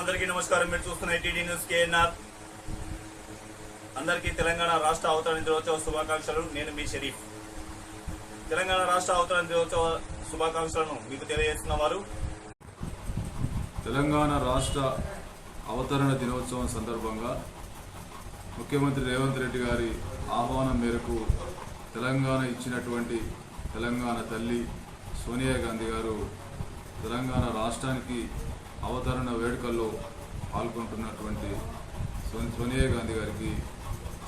అందరికీ నమస్కారం. మీరు చూస్తున్న ఐటీడీ న్యూస్ కేఎన్ఆర్. అందరికీ తెలంగాణ రాష్ట్ర అవతరణ దినోత్సవ శుభాకాంక్షలు. నేను మీ షరీఫ్. తెలంగాణ రాష్ట్ర అవతరణ దినోత్సవ శుభాకాంక్షలను మీకు తెలియజేస్తున్న వారు. తెలంగాణ రాష్ట్ర అవతరణ దినోత్సవం సందర్భంగా ముఖ్యమంత్రి రేవంత్ రెడ్డి గారి ఆహ్వానం మేరకు తెలంగాణ ఇచ్చినటువంటి తెలంగాణ తల్లి సోనియా గాంధీ గారు తెలంగాణ రాష్ట్రానికి అవతరణ వేడుకల్లో పాల్గొంటున్నటువంటి సో- సోనియా గాంధీ గారికి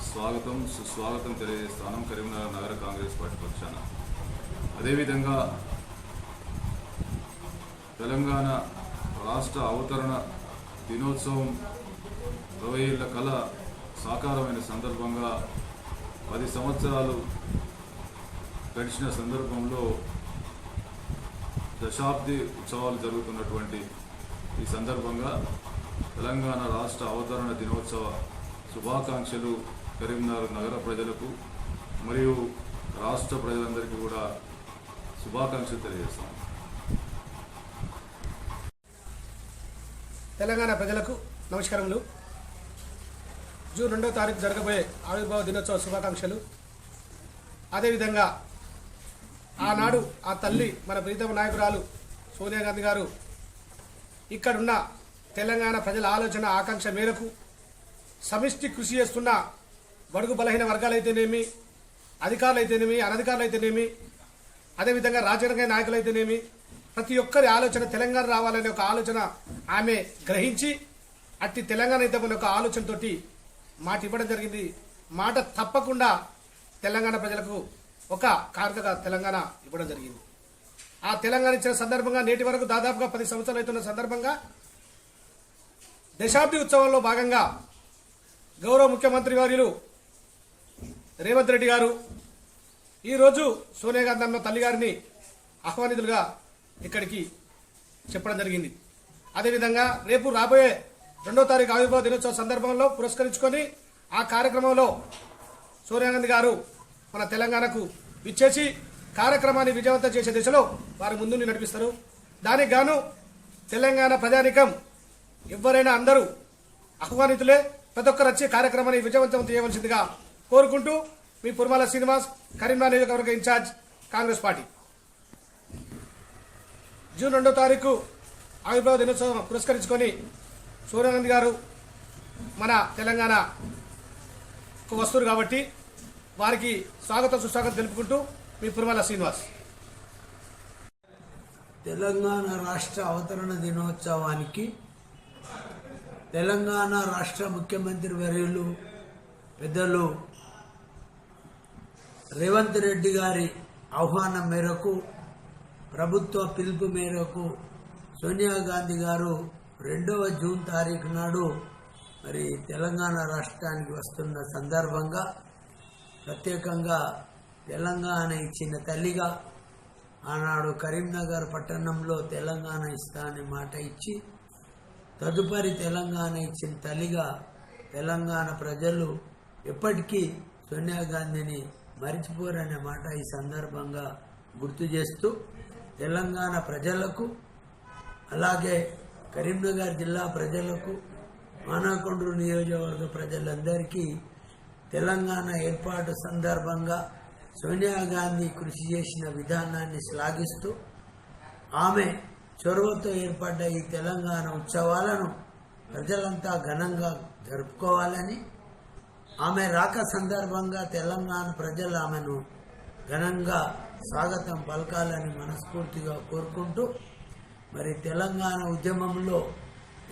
స్వాగతం సుస్వాగతం తెలియజేస్తాను కరీంనగర్ నగర కాంగ్రెస్ పార్టీ పక్షాన. అదేవిధంగా తెలంగాణ రాష్ట్ర అవతరణ దినోత్సవం ఇరవై ఏళ్ళ కళ సాకారమైన సందర్భంగా పది సంవత్సరాలు గడిచిన సందర్భంలో దశాబ్ది ఉత్సవాలు జరుగుతున్నటువంటి ఈ సందర్భంగా తెలంగాణ రాష్ట్ర అవతరణ దినోత్సవ శుభాకాంక్షలు కరీంనగర్ నగర ప్రజలకు మరియు రాష్ట్ర ప్రజలందరికీ కూడా శుభాకాంక్షలు తెలియజేస్తాం. తెలంగాణ ప్రజలకు నమస్కారములు. జూన్ రెండవ తారీఖు జరగబోయే ఆవిర్భావ దినోత్సవ శుభాకాంక్షలు. అదేవిధంగా ఆనాడు ఆ తల్లి మన ప్రీతమ నాయకురాలు సోనియా గాంధీ గారు ఇక్కడున్న తెలంగాణ ప్రజల ఆలోచన ఆకాంక్ష మేరకు సమిష్టి కృషి చేస్తున్న బడుగు బలహీన వర్గాలైతేనేమి అధికారులైతేనేమి అనధికారులైతేనేమి అదేవిధంగా రాజకీయ నాయకులైతేనేమి ప్రతి ఒక్కరి ఆలోచన తెలంగాణ రావాలనే ఒక ఆలోచన ఆమె గ్రహించి అట్టి తెలంగాణ ఇద్దామనే ఒక ఆలోచనతోటి మాట ఇవ్వడం జరిగింది. మాట తప్పకుండా తెలంగాణ ప్రజలకు ఒక కానుకగా తెలంగాణ ఇవ్వడం జరిగింది. ఆ తెలంగాణ ఇచ్చిన సందర్భంగా నేటి వరకు దాదాపుగా పది సంవత్సరాలు అవుతున్న సందర్భంగా దశాబ్ది ఉత్సవంలో భాగంగా గౌరవ ముఖ్యమంత్రి వర్యులు రేవంత్ రెడ్డి గారు ఈరోజు సోనియా గాంధీ అన్న తల్లి గారిని ఆహ్వానితులుగా ఇక్కడికి చెప్పడం జరిగింది. అదేవిధంగా రేపు రాబోయే రెండో తారీఖు ఆవిర్భావ దినోత్సవ సందర్భంలో పురస్కరించుకొని ఆ కార్యక్రమంలో సోనియా గాంధీ గారు మన తెలంగాణకు విచ్చేసి కార్యక్రమాన్ని విజయవంతం చేసే దిశలో వారు ముందుండి నడిపిస్తారు. దానికి గాను తెలంగాణ ప్రజానికం ఎవరైనా అందరూ ఆహ్వానితులే ప్రతి ఒక్కరు వచ్చి కార్యక్రమాన్ని విజయవంతం చేయవలసిందిగా కోరుకుంటూ మీ పుర్మాల శ్రీనివాస్ కరీంనగర్ నియోజకవర్గ ఇన్ఛార్జ్ కాంగ్రెస్ పార్టీ. జూన్ రెండో తారీఖు ఆవిర్భావ దినోత్సవం పురస్కరించుకొని సూర్యానంద్ గారు మన తెలంగాణ వస్తువురు కాబట్టి వారికి స్వాగతం సుస్వాగతం తెలుపుకుంటూ మీ పుర్మాల శ్రీనివాస్. తెలంగాణ రాష్ట్ర అవతరణ దినోత్సవానికి తెలంగాణ రాష్ట్ర ముఖ్యమంత్రి వర్యులు పెద్దలు రేవంత్ రెడ్డి గారి ఆహ్వానం మేరకు ప్రభుత్వ పిలుపు మేరకు సోనియా గాంధీ గారు రెండవ జూన్ తారీఖు నాడు మరి తెలంగాణ రాష్ట్రానికి వస్తున్న సందర్భంగా ప్రత్యేకంగా తెలంగాణ ఇచ్చిన తల్లిగా ఆనాడు కరీంనగర్ పట్టణంలో తెలంగాణ ఇస్తా అనే మాట ఇచ్చి తదుపరి తెలంగాణ ఇచ్చిన తల్లిగా తెలంగాణ ప్రజలు ఎప్పటికీ సోనియా గాంధీని మరిచిపోరనే మాట ఈ సందర్భంగా గుర్తు చేస్తూ తెలంగాణ ప్రజలకు అలాగే కరీంనగర్ జిల్లా ప్రజలకు మానాకొండ్రు నియోజకవర్గ ప్రజలందరికీ తెలంగాణ ఏర్పాటు సందర్భంగా సోనియా గాంధీ కృషి చేసిన విధానాన్ని శ్లాఘిస్తూ ఆమె చొరవతో ఏర్పడ్డ ఈ తెలంగాణ ఉత్సవాలను ప్రజలంతా ఘనంగా జరుపుకోవాలని ఆమె రాక సందర్భంగా తెలంగాణ ప్రజలు ఆమెను ఘనంగా స్వాగతం పలకాలని మనస్ఫూర్తిగా కోరుకుంటూ మరి తెలంగాణ ఉద్యమంలో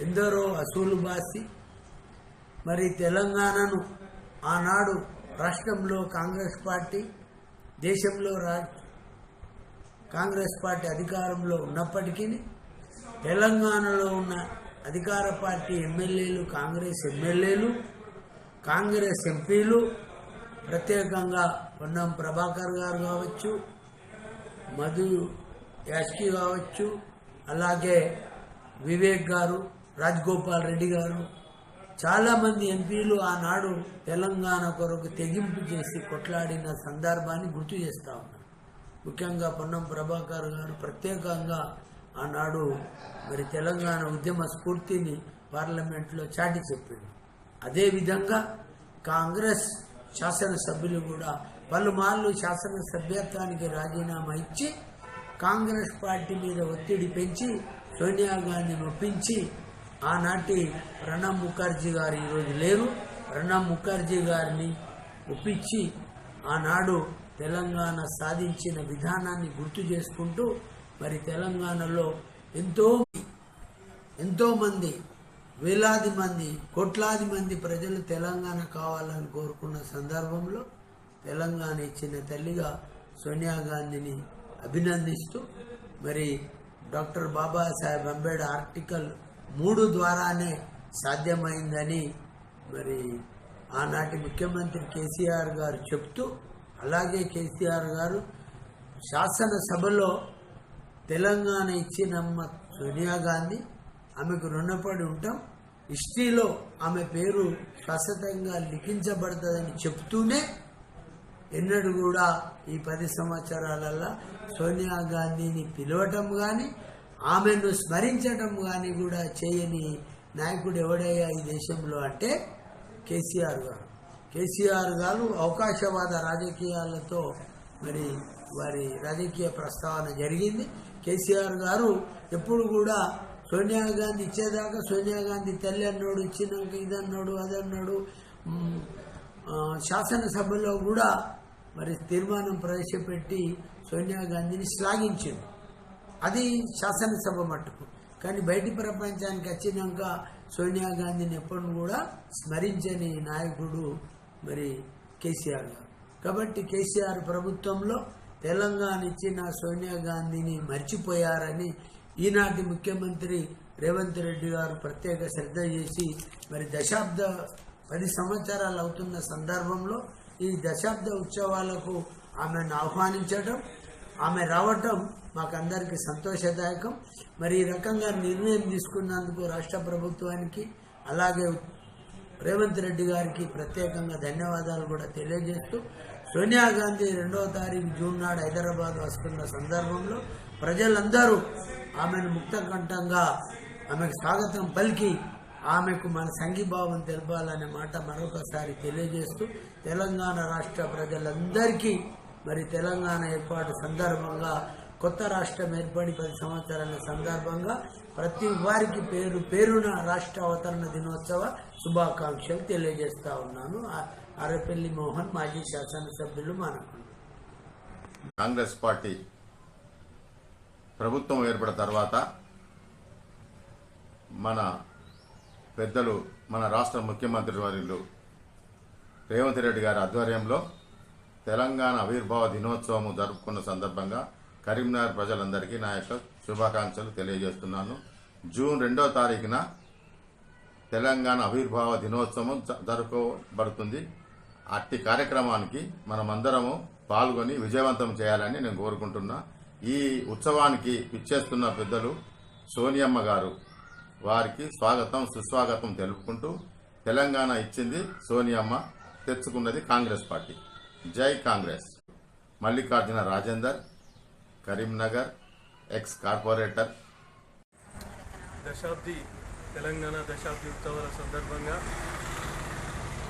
ఎందరో అసూలు బాసి మరి తెలంగాణను ఆనాడు రాష్ట్రంలో కాంగ్రెస్ పార్టీ దేశంలో రా కాంగ్రెస్ పార్టీ అధికారంలో ఉన్నప్పటికీ తెలంగాణలో ఉన్న అధికార పార్టీ ఎమ్మెల్యేలు కాంగ్రెస్ ఎమ్మెల్యేలు కాంగ్రెస్ ఎంపీలు ప్రత్యేకంగా పొన్నం ప్రభాకర్ గారు కావచ్చు మధు యాష్కి కావచ్చు అలాగే వివేక్ గారు రాజగోపాల్ రెడ్డి గారు చాలామంది ఎంపీలు ఆనాడు తెలంగాణ కొరకు తెగింపు చేసి కొట్లాడిన సందర్భాన్ని గుర్తు చేస్తా ఉన్నారు ముఖ్యంగా పొన్నం ప్రభాకర్ గారు ప్రత్యేకంగా ఆనాడు మరి తెలంగాణ ఉద్యమ స్ఫూర్తిని పార్లమెంట్లో చాటి చెప్పింది అదేవిధంగా కాంగ్రెస్ శాసనసభ్యులు కూడా పలుమార్లు శాసనసభ్యత్వానికి రాజీనామా ఇచ్చి కాంగ్రెస్ పార్టీ మీద ఒత్తిడి పెంచి సోనియా గాంధీని ఒప్పించి ఆనాటి ప్రణబ్ ముఖర్జీ గారు ఈరోజు లేరు. ప్రణబ్ ముఖర్జీ గారిని ఒప్పించి ఆనాడు తెలంగాణ సాధించిన విధానాన్ని గుర్తు చేసుకుంటూ మరి తెలంగాణలో ఎంతో ఎంతోమంది వేలాది మంది కోట్లాది మంది ప్రజలు తెలంగాణ కావాలని కోరుకున్న సందర్భంలో తెలంగాణ ఇచ్చిన తల్లిగా సోనియా గాంధీని అభినందిస్తూ మరి డాక్టర్ బాబాసాహెబ్ అంబేడ్ ఆర్టికల్ మూడు ద్వారానే సాధ్యమైందని మరి ఆనాటి ముఖ్యమంత్రి కేసీఆర్ గారు చెప్తూ అలాగే కేసీఆర్ గారు శాసనసభలో తెలంగాణ ఇచ్చినమ్మ సోనియా గాంధీ ఆమెకు రుణపడి ఉంటాం. హిస్టరీలో ఆమె పేరు శాశ్వతంగా లిఖించబడుతుందని చెప్తూనే ఎన్నడూ కూడా ఈ పది సంవత్సరాలలో సోనియా గాంధీని పిలవటం కానీ ఆమెను స్మరించడం కానీ కూడా చేయని నాయకుడు ఎవడయ్యా ఈ దేశంలో అంటే కేసీఆర్ గారు. కేసీఆర్ గారు అవకాశవాద రాజకీయాలతో మరి వారి రాజకీయ ప్రస్తావన జరిగింది. కేసీఆర్ గారు ఎప్పుడు కూడా సోనియా గాంధీ ఇచ్చేదాకా సోనియా గాంధీ తల్లి అన్నాడు ఇచ్చినాక ఇదన్నాడు అదన్నాడు శాసనసభలో కూడా మరి తీర్మానం ప్రవేశపెట్టి సోనియా గాంధీని శ్లాఘించింది. అది శాసనసభ మట్టుకు. కానీ బయటి ప్రపంచానికి వచ్చినాక సోనియా గాంధీని ఎప్పుడు కూడా స్మరించని నాయకుడు మరి కేసీఆర్ గారు. కాబట్టి కేసీఆర్ ప్రభుత్వంలో తెలంగాణ ఇచ్చిన సోనియా గాంధీని మర్చిపోయారని ఈనాటి ముఖ్యమంత్రి రేవంత్ రెడ్డి గారు ప్రత్యేక శ్రద్ధ చేసి మరి దశాబ్ద పది సంవత్సరాలు అవుతున్న సందర్భంలో ఈ దశాబ్ద ఉత్సవాలకు ఆమెను ఆహ్వానించడం ఆమె రావటం మాకందరికి సంతోషదాయకం. మరి ఈ రకంగా నిర్ణయం తీసుకున్నందుకు రాష్ట్ర ప్రభుత్వానికి అలాగే రేవంత్ రెడ్డి గారికి ప్రత్యేకంగా ధన్యవాదాలు కూడా తెలియజేస్తూ సోనియా గాంధీ రెండవ తారీఖు జూన్ నాడు హైదరాబాద్ వస్తున్న సందర్భంలో ప్రజలందరూ ఆమెను ముక్తకంఠంగా ఆమెకు స్వాగతం పలికి ఆమెకు మన సంఘీభావం తెలపాలనే మాట మరొకసారి తెలియజేస్తూ తెలంగాణ రాష్ట్ర ప్రజలందరికీ మరి తెలంగాణ ఏర్పాటు సందర్భంగా కొత్త రాష్ట్రం ఏర్పడి పది సంవత్సరాల సందర్భంగా ప్రతి వారికి పేరు పేరున రాష్ట్ర అవతరణ దినోత్సవ శుభాకాంక్షలు తెలియజేస్తా ఉన్నాను. అరపల్లి మోహన్ మాజీ శాసనసభ్యులు మానకుండా. కాంగ్రెస్ పార్టీ ప్రభుత్వం ఏర్పడిన తర్వాత మన పెద్దలు మన రాష్ట్ర ముఖ్యమంత్రి వర్యులు రేవంత్ రెడ్డి గారి ఆధ్వర్యంలో తెలంగాణ ఆవిర్భావ దినోత్సవం జరుపుకున్న సందర్భంగా కరీంనగర్ ప్రజలందరికీ నా యొక్క శుభాకాంక్షలు తెలియజేస్తున్నాను. జూన్ రెండో తారీఖున తెలంగాణ ఆవిర్భావ దినోత్సవం జరుపుకోబడుతుంది. అట్టి కార్యక్రమానికి మనమందరము పాల్గొని విజయవంతం చేయాలని నేను కోరుకుంటున్నా. ఈ ఉత్సవానికి పిచ్చేస్తున్న పెద్దలు సోనియమ్మ గారు వారికి స్వాగతం సుస్వాగతం తెలుపుకుంటూ తెలంగాణ ఇచ్చింది సోనియమ్మ తెచ్చుకున్నది Congress party. Jai Congress. Mallikarjuna Rajender Karimnagar ex corporator. దశాబ్ది తెలంగాణ దశాబ్ది ఉత్సవాల సందర్భంగా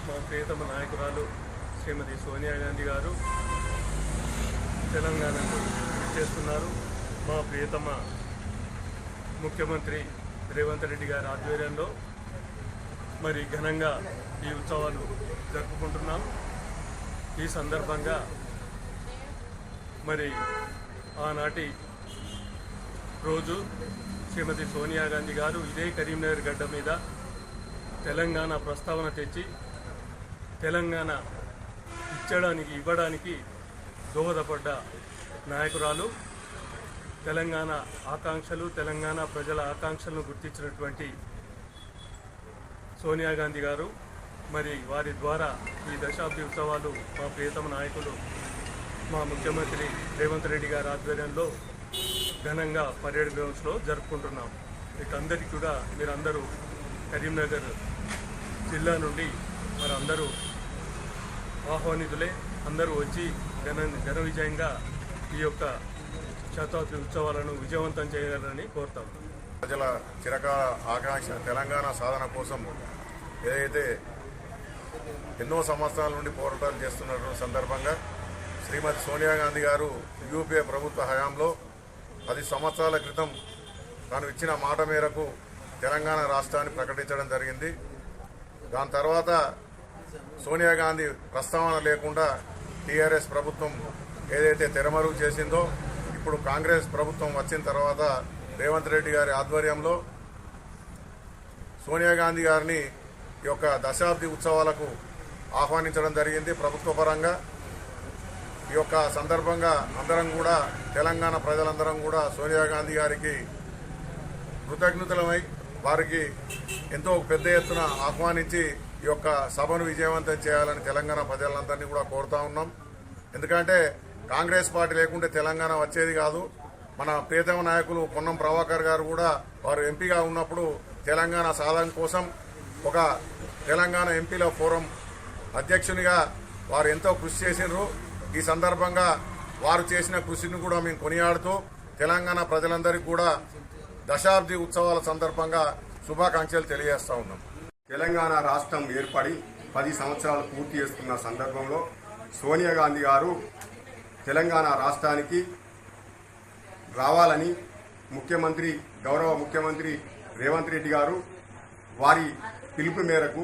మా ప్రియతమ నాయకురాలు శ్రీమతి సోనియా గాంధీ గారు తెలంగాణకు చేస్తున్నారు మా ప్రియతమ ముఖ్యమంత్రి రేవంత్ రెడ్డి గారి ఆధ్వర్యంలో మరి ఘనంగా ఈ ఉత్సవాలు జరుపుకుంటున్నాం. ఈ సందర్భంగా మరి ఆనాటి రోజు శ్రీమతి సోనియా గాంధీ గారు ఇదే కరీంనగర్ గడ్డ మీద తెలంగాణ ప్రస్తావన తెచ్చి తెలంగాణ ఇచ్చడానికి ఇవ్వడానికి దోహదపడ్డ నాయకురాలు తెలంగాణ ఆకాంక్షలు తెలంగాణ ప్రజల ఆకాంక్షలను గుర్తించినటువంటి సోనియా గాంధీ గారు మరి వారి ద్వారా ఈ దశాబ్ది ఉత్సవాలు మా ప్రియతమ నాయకులు మా ముఖ్యమంత్రి రేవంత్ రెడ్డి గారి ఆధ్వర్యంలో ఘనంగా పరేడ్ గ్రౌండ్స్లో జరుపుకుంటున్నాం. వీటందరికీ అందరికీ కూడా మీరందరూ కరీంనగర్ జిల్లా నుండి మరి అందరూ ఆహ్వానితులే. అందరూ వచ్చి ఘన ఘన విజయంగా ఈ యొక్క శతాబ్ది ఉత్సవాలను విజయవంతం చేయాలని కోరుతాం. ప్రజల చిరకాల ఆకాంక్ష తెలంగాణ సాధన కోసం ఏదైతే ఎన్నో సంవత్సరాల నుండి పోరాటాలు చేస్తున్నటువంటి సందర్భంగా శ్రీమతి సోనియా గాంధీ గారు యూపీఏ ప్రభుత్వ హయాంలో పది సంవత్సరాల క్రితం తాను ఇచ్చిన మాట మేరకు తెలంగాణ రాష్ట్రాన్ని ప్రకటించడం జరిగింది. దాని తర్వాత సోనియా గాంధీ ప్రస్తావన లేకుండా టీఆర్ఎస్ ప్రభుత్వం ఏదైతే తెరమరుగు చేసిందో ఇప్పుడు కాంగ్రెస్ ప్రభుత్వం వచ్చిన తర్వాత రేవంత్ రెడ్డి గారి ఆధ్వర్యంలో సోనియా గాంధీ గారిని ఈ యొక్క దశాబ్ది ఉత్సవాలకు ఆహ్వానించడం జరిగింది ప్రభుత్వ పరంగా. ఈ యొక్క సందర్భంగా అందరం కూడా తెలంగాణ ప్రజలందరం కూడా సోనియా గాంధీ గారికి కృతజ్ఞతలమై వారికి ఎంతో పెద్ద ఎత్తున ఆహ్వానించి ఈ యొక్క సభను విజయవంతం చేయాలని తెలంగాణ ప్రజలందరినీ కూడా కోరుతా ఉన్నాం. ఎందుకంటే కాంగ్రెస్ పార్టీ లేకుంటే తెలంగాణ వచ్చేది కాదు. మన ప్రియతమ నాయకులు పొన్నం ప్రభాకర్ గారు కూడా వారు ఎంపీగా ఉన్నప్పుడు తెలంగాణ సాధన కోసం ఒక తెలంగాణ ఎంపీల ఫోరం అధ్యక్షునిగా వారు ఎంతో కృషి చేసినారు ఈ సందర్భంగా వారు చేసిన కృషిని కూడా మేము కొనియాడుతూ తెలంగాణ ప్రజలందరికీ కూడా దశాబ్ది ఉత్సవాల సందర్భంగా శుభాకాంక్షలు తెలియజేస్తా ఉన్నాం. తెలంగాణ రాష్ట్రం ఏర్పడి పది సంవత్సరాలు పూర్తి చేస్తున్న సందర్భంలో సోనియా గాంధీ గారు తెలంగాణ రాష్ట్రానికి రావాలని ముఖ్యమంత్రి గౌరవ ముఖ్యమంత్రి రేవంత్ రెడ్డి గారు వారి పిలుపు మేరకు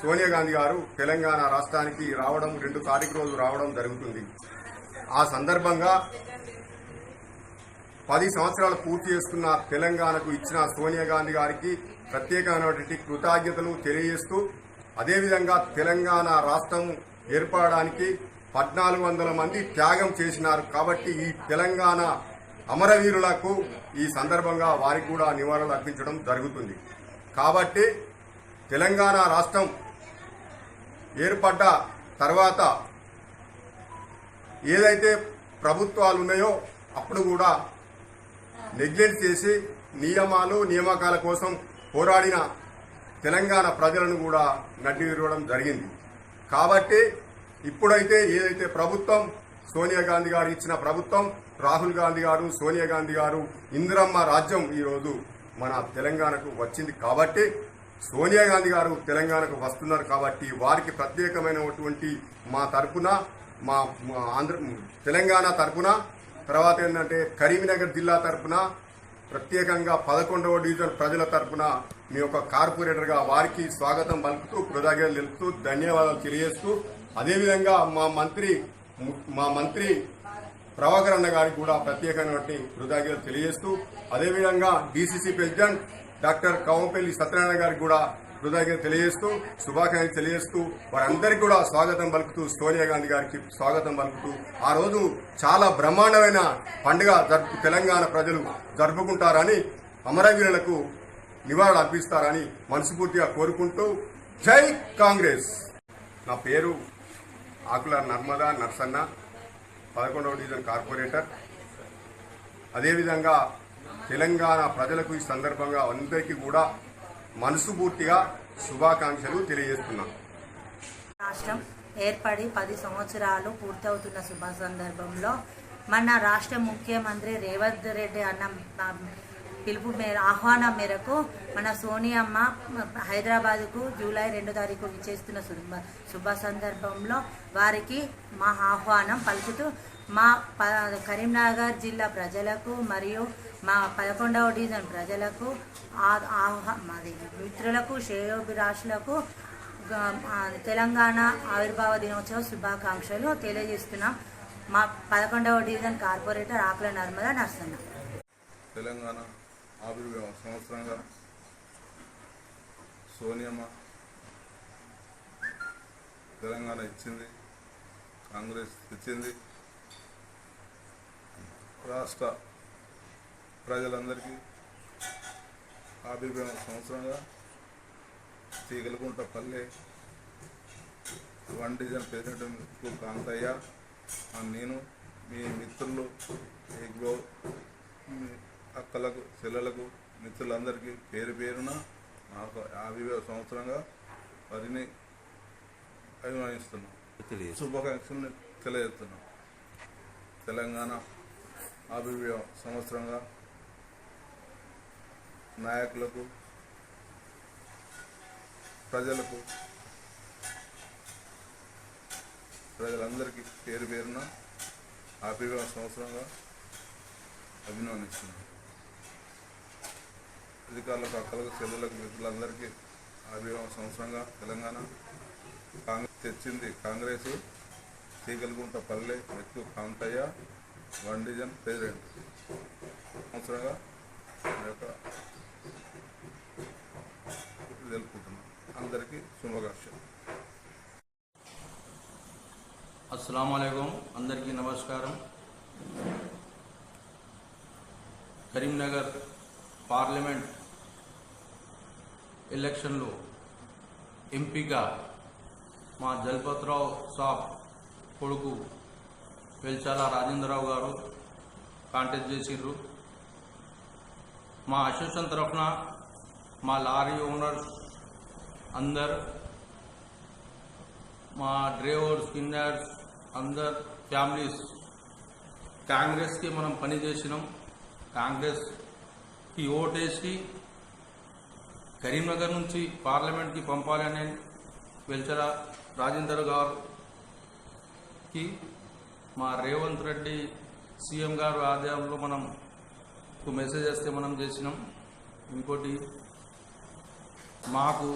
సోనియా గాంధీ గారు తెలంగాణ రాష్ట్రానికి రావడం రెండు తారీఖు రోజు రావడం జరుగుతుంది. ఆ సందర్భంగా పది సంవత్సరాలు పూర్తి చేసుకున్న తెలంగాణకు ఇచ్చిన సోనియా గాంధీ గారికి ప్రత్యేకమైనటువంటి కృతజ్ఞతలు తెలియజేస్తూ అదేవిధంగా తెలంగాణ రాష్ట్రం ఏర్పడడానికి పద్నాలుగు వందల మంది త్యాగం చేసినారు. కాబట్టి ఈ తెలంగాణ అమరవీరులకు ఈ సందర్భంగా వారికి కూడా నివాళులు అర్పించడం జరుగుతుంది. కాబట్టి తెలంగాణ రాష్ట్రం ఏర్పడ్డ తర్వాత ఏదైతే ప్రభుత్వాలు ఉన్నాయో అప్పుడు కూడా నెగ్లెక్ట్ చేసి నియమాలు నియామకాల కోసం పోరాడిన తెలంగాణ ప్రజలను కూడా నడ్డి విరవడం జరిగింది. కాబట్టి ఇప్పుడైతే ఏదైతే ప్రభుత్వం సోనియా గాంధీ గారు ఇచ్చిన ప్రభుత్వం రాహుల్ గాంధీ గారు సోనియా గాంధీ గారు ఇందిరమ్మ రాజ్యం ఈరోజు మన తెలంగాణకు వచ్చింది కాబట్టి సోనియా గాంధీ గారు తెలంగాణకు వస్తున్నారు కాబట్టి వారికి ప్రత్యేకమైనటువంటి మా తరపున మా ఆంధ్ర తెలంగాణ తరపున తర్వాత ఏంటంటే కరీంనగర్ జిల్లా తరపున ప్రత్యేకంగా పదకొండవ డివిజన్ ప్రజల తరపున మీ యొక్క కార్పొరేటర్గా వారికి స్వాగతం పలుకుతూ కృతజ్ఞతలు తెలుపుతూ ధన్యవాదాలు తెలియజేస్తూ అదేవిధంగా మా మంత్రి మా మంత్రి ప్రభాకర్ అన్న గారికి కూడా ప్రత్యేకమైనటువంటి కృతజ్ఞతలు తెలియజేస్తూ అదేవిధంగా DCC president doctor Kavvampalli Satyanarayana గారికి కూడా హృదయంగా తెలియజేస్తూ శుభాకాంక్షలు తెలియజేస్తూ వారందరికీ కూడా స్వాగతం పలుకుతూ సోనియా గాంధీ గారికి స్వాగతం పలుకుతూ ఆ రోజు చాలా బ్రహ్మాండమైన పండుగ జరుపు తెలంగాణ ప్రజలు జరుపుకుంటారని అమరవీరులకు నివాళులు అర్పిస్తారని మనస్ఫూర్తిగా కోరుకుంటూ జై కాంగ్రెస్. నా పేరు ఆకుల నర్మదా నర్సన్న పదకొండవ డివిజన్ కార్పొరేటర్. అదేవిధంగా తెలంగాణ ప్రజలకు ఈ సందర్భంగా అందరికీ కూడా మనసుపూర్తిగా శుభాకాంక్షలు తెలియజేస్తున్నాను రాష్ట్రం ఏర్పడి పది సంవత్సరాలు పూర్తవుతున్న శుభ సందర్భంలో మన రాష్ట్ర ముఖ్యమంత్రి రేవంత్ రెడ్డి అన్న పిలుపు మేర ఆహ్వానం మేరకు మన సోనియమ్మ హైదరాబాద్కు జూలై రెండు తారీఖు విచ్చేస్తున్న శుభ శుభ సందర్భంలో వారికి మా ఆహ్వానం పలుకుతూ మా ప కరీంనగర్ జిల్లా ప్రజలకు మరియు మా పదకొండవ డివిజన్ ప్రజలకు ఆహ్వా మాది మిత్రులకు శ్రేయోభిలాషులకు తెలంగాణ ఆవిర్భావ దినోత్సవ శుభాకాంక్షలు తెలియజేస్తున్నాం. మా పదకొండవ డివిజన్ కార్పొరేటర్ ఆకుల నర్మదా నర్సన్న. తెలంగాణ ఆవిర్భావ సంవత్సరంగా సోనియమ్మ తెలంగాణ ఇచ్చింది కాంగ్రెస్ ఇచ్చింది. రాష్ట్ర ప్రజలందరికీ ఆవిర్భావ సంవత్సరంగా తీగలకుంట పల్లె వన్ డివిజన్ ప్రెసిడెంట్ కాంతయ్య నేను మీ మిత్రులు గ్లో మీ అక్కలకు చెల్లెలకు మిత్రులందరికీ పేరు పేరున నాకు ఆవిర్భావ సంవత్సరంగా వారిని అభిమానిస్తున్నాం. శుభాకాంక్షలను తెలియజేస్తున్నాం. తెలంగాణ ఆభివ్య సంవత్సరంగా నాయకులకు ప్రజలకు ప్రజలందరికీ పేరు పేరున ఆభివ్య సంవత్సరంగా అభినందిస్తున్నాను. అధికారులకు అక్కలకు చెల్లెలకు మిత్రులందరికీ ఆవిర్భావ సంవత్సరంగా తెలంగాణ కాంగ్రెస్ తెచ్చింది. కాంగ్రెస్ తీగలగుంట పల్లె మెత్తు కాంతయ్య వన్ డివిజన్ ప్రెసిడెంట్ సంవత్సరంగా నా యొక్క తెలుపుకుంటున్నాను అందరికీ శుభాకాంక్షలు. అస్సలం అయికం అందరికీ నమస్కారం. కరీంనగర్ పార్లమెంట్ ఎలక్షన్లో ఎంపీగా మా జల్పత్రావు సాబ్ కొడుకు వెల్చాల రాజేంద్రరావు గారు కాంటాక్ట్ చేసిండ్రు మా అసోసియేషన్ తరఫున మా లారీ ఓనర్స్ అందరు మా డ్రైవర్ స్పిన్నర్స్ అందర్ ఫ్యామిలీస్ కాంగ్రెస్కి మనం పని చేసినాం. కాంగ్రెస్కి ఓటేసి కరీంనగర్ నుంచి పార్లమెంట్కి పంపాలని వెల్చల రాజేందర్ గారుకి మా రేవంత్ రెడ్డి సీఎం గారు ఆదాయంలో మనం ఒక మెసేజ్ వస్తే మనం చేసినాం. ఇంకోటి మాకు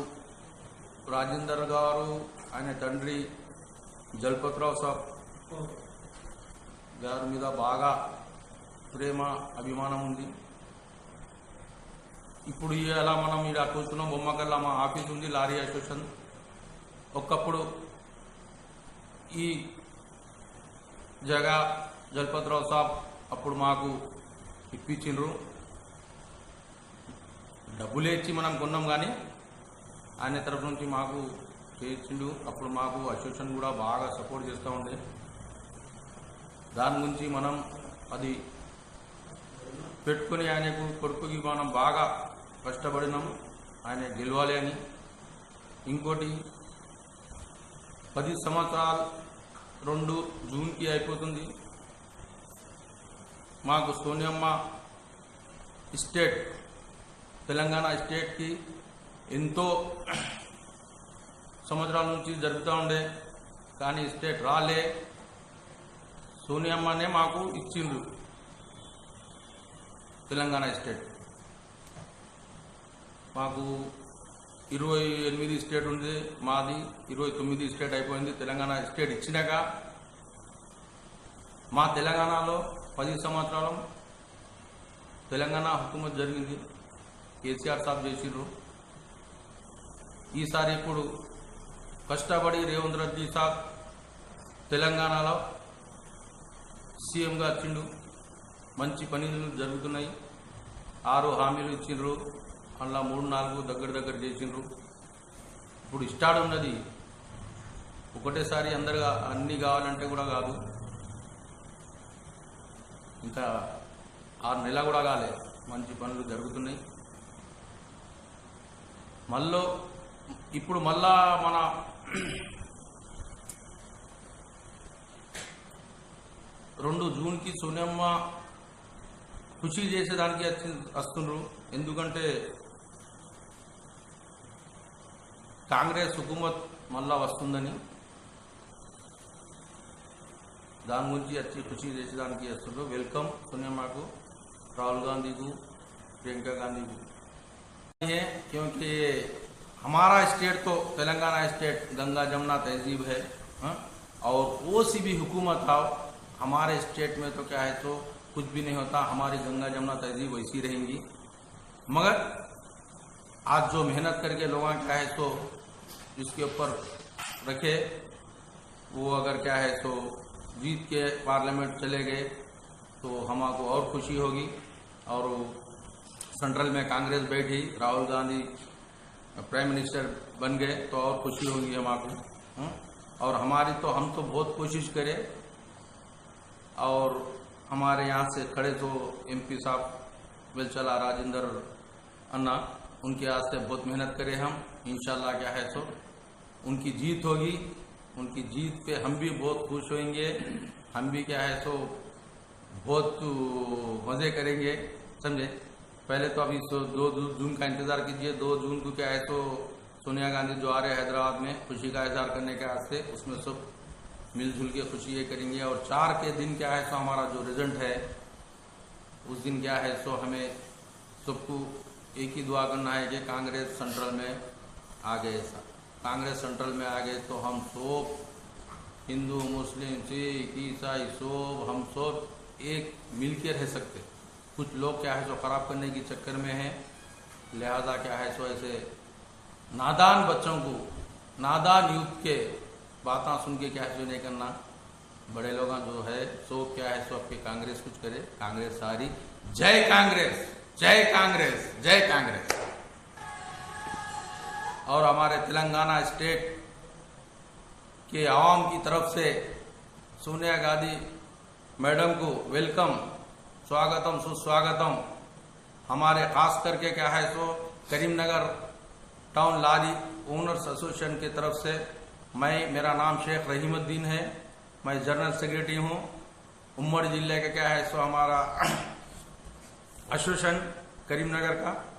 రాజేందర్ గారు ఆయన తండ్రి జల్పత్రావు సాబ్ గారి మీద బాగా ప్రేమ అభిమానం ఉంది. ఇప్పుడు ఇలా మనం ఇలా చూస్తున్నాం బొమ్మకల్లా మా ఆఫీస్ ఉంది లారీ అసోసియేషన్. ఒకప్పుడు ఈ జగా జల్పత్రావు సాబ్ అప్పుడు మాకు ఇప్పించిండ్రు. డబ్బులు ఇచ్చి మనం కొన్నాం కానీ ఆయన తరఫు నుంచి మాకు చేయించిండు అప్పుడు మాకు అసోసియేషన్ కూడా బాగా సపోర్ట్ చేస్తూ ఉండే. దాని గురించి మనం అది పెట్టుకుని ఆయనకు కొడుకుకి మనం బాగా కష్టపడినాం ఆయన గెలవాలి అని. ఇంకోటి పది సంవత్సరాలు రెండు జూన్కి అయిపోతుంది. మాకు సోనియమ్మ స్టేట్ తెలంగాణ స్టేట్కి ఎంతో సంవత్సరాల నుంచి జరుగుతూ ఉండే కానీ స్టేట్ రాలే. సోనియమ్మనే మాకు ఇచ్చిండ్రు తెలంగాణ స్టేట్. మాకు ఇరవై ఎనిమిది స్టేట్ ఉంది మాది. ఇరవై తొమ్మిది స్టేట్ అయిపోయింది తెలంగాణ స్టేట్ ఇచ్చినాక మా తెలంగాణలో పది సంవత్సరాలు తెలంగాణ హుకుమత్ జరిగింది. కేసీఆర్ సాబ్ చేసిండ్రు. ఈసారి ఇప్పుడు కష్టపడి రేవంత్ రెడ్డి సాబ్ తెలంగాణలో సీఎంగా వచ్చిండు. మంచి పనులు జరుగుతున్నాయి. ఆరు హామీలు ఇచ్చిండ్రు. మళ్ళీ మూడు నాలుగు దగ్గర దగ్గర చేసిండ్రు. ఇప్పుడు ఇష్టాడు ఉన్నది ఒకటేసారి అందరుగా అన్నీ కావాలంటే కూడా కాదు. ఇంకా ఆరు నెల కూడా కాలే మంచి పనులు జరుగుతున్నాయి. మళ్ళీ ఇప్పుడు మళ్ళా మన రెండు జూన్కి సోనియమ్మ కృషి చేసేదానికి వచ్చి వస్తుండ్రు. ఎందుకంటే कांग्रेस हुकूमत मल्ला वस्तु దాని గురించి खुशी కృషి वेलकम చేస్తుండ్రు. వెల్కమ్ को राहुल गांधी को प्रियंका गांधी को क्योंकि हमारा स्टेट तो तेलंगाना स्टेट गंगा जमुना तहजीब है हा? और वो सी भी हुकूमत आओ, हमारे स्टेट में तो क्या है तो कुछ भी नहीं होता, हमारी गंगा जमुना तहजीब वैसी रहेंगी। मगर आज जो मेहनत करके लोग क्या है तो इसके ऊपर रखे, वो अगर क्या है तो जीत के पार्लियामेंट चले गए तो हमको और खुशी होगी। और सेंट्रल में कांग्रेस बैठी, राहुल गांधी प्राइम मिनिस्टर बन गए तो और खुशी होगी हमको हम्म? और हमारी तो हम तो बहुत कोशिश करें। और हमारे यहाँ से खड़े तो एमपी साहब, वेलचला राजेंद्र अन्ना, उनके हाथ से बहुत मेहनत करें हम। इंशाल्लाह क्या है तो उनकी जीत होगी। उनकी जीत पे हम भी बहुत खुश होंगे। हम भी क्या है, सो बहुत मज़े करेंगे, समझे? पहले तो अभी सो दो जून का इंतज़ार कीजिए। दो जून को क्या है तो सोनिया गांधी जो आ रहे हैं हैदराबाद में, खुशी का इजहार करने के वास्ते उसमें सब मिलजुल के खुशी ये करेंगे। और चार के दिन क्या है, सो हमारा जो रिज़ल्ट है, उस दिन क्या है, सो हमें सबको एक ही दुआ करना है कि कांग्रेस सेंट्रल में आ गए कांग्रेस सेंट्रल में आ गए तो हम सब हिंदू, मुस्लिम, सिख, ईसाई सब हम सब एक मिल के रह सकते। कुछ लोग क्या है सो खराब करने के चक्कर में हैं? लिहाजा क्या है सो ऐसे नादान बच्चों को, नादान यूथ के बातें सुन के क्या है सो नहीं करना? बड़े लोग जो है सो क्या है सो आपके कांग्रेस कुछ करे? कांग्रेस सारी, जय कांग्रेस जय कांग्रेस जय कांग्रेस। और हमारे तेलंगाना स्टेट के आवाम की तरफ़ से सोनिया गांधी मैडम को वेलकम, स्वागतम, सुस्वागतम। हमारे खास करके क्या है so, Karimnagar town lorry owners association की तरफ़ से मैं, मेरा नाम शेख रहीमुद्दीन है। मैं जनरल सेक्रेटरी हूँ। उम्मड़ ज़िले का क्या है सो, हमारा एसोसिएशन करीमनगर का।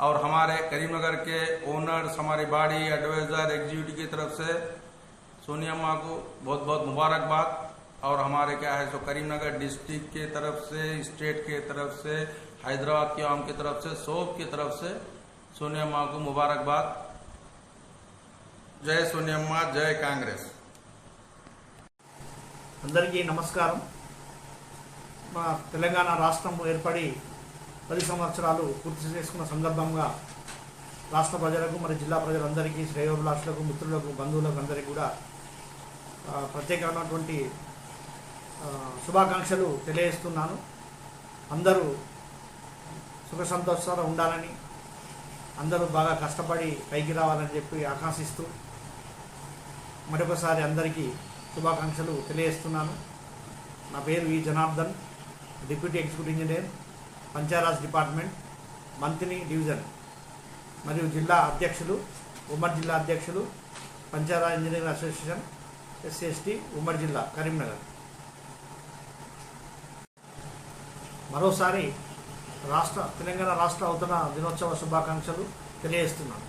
और हमारे करीमनगर के ओनर्स हमारी बाड़ी एडवाइजर एग्जीक्यूटिव की तरफ से सोनिया माँ को बहुत बहुत मुबारकबाद और हमारे क्या है सो करीमनगर डिस्ट्रिक्ट के तरफ से स्टेट के तरफ से हैदराबाद के आम की तरफ से सोप की तरफ से सोनिया माँ को मुबारकबाद जय सोनिया माँ जय कांग्रेस అందరికీ నమస్కారం మా తెలంగాణ రాష్ట్రం ఏర్పడి పది సంవత్సరాలు పూర్తి చేసుకున్న సందర్భంగా రాష్ట్ర ప్రజలకు మరి జిల్లా ప్రజలందరికీ శ్రేయోభిలాషులకు మిత్రులకు బంధువులకు అందరికీ కూడా ప్రత్యేకమైనటువంటి శుభాకాంక్షలు తెలియజేస్తున్నాను. అందరూ సుఖ సంతోషాలు ఉండాలని అందరూ బాగా కష్టపడి పైకి రావాలని చెప్పి ఆకాంక్షిస్తూ మరొకసారి అందరికీ శుభాకాంక్షలు తెలియజేస్తున్నాను. నా పేరు ఈ Janardhan deputy executive engineer. Panchayat Raj department మంత్రి డివిజన్ మరియు జిల్లా అధ్యక్షులు ఉమ్మడి జిల్లా అధ్యక్షులు పంచాయరాజ్ ఇంజనీరింగ్ అసోసియేషన్ ఎస్సీఎస్టీ ఉమ్మడి జిల్లా కరీంనగర్. మరోసారి రాష్ట్ర తెలంగాణ రాష్ట్ర అవుతున్న దినోత్సవ శుభాకాంక్షలు తెలియజేస్తున్నాను.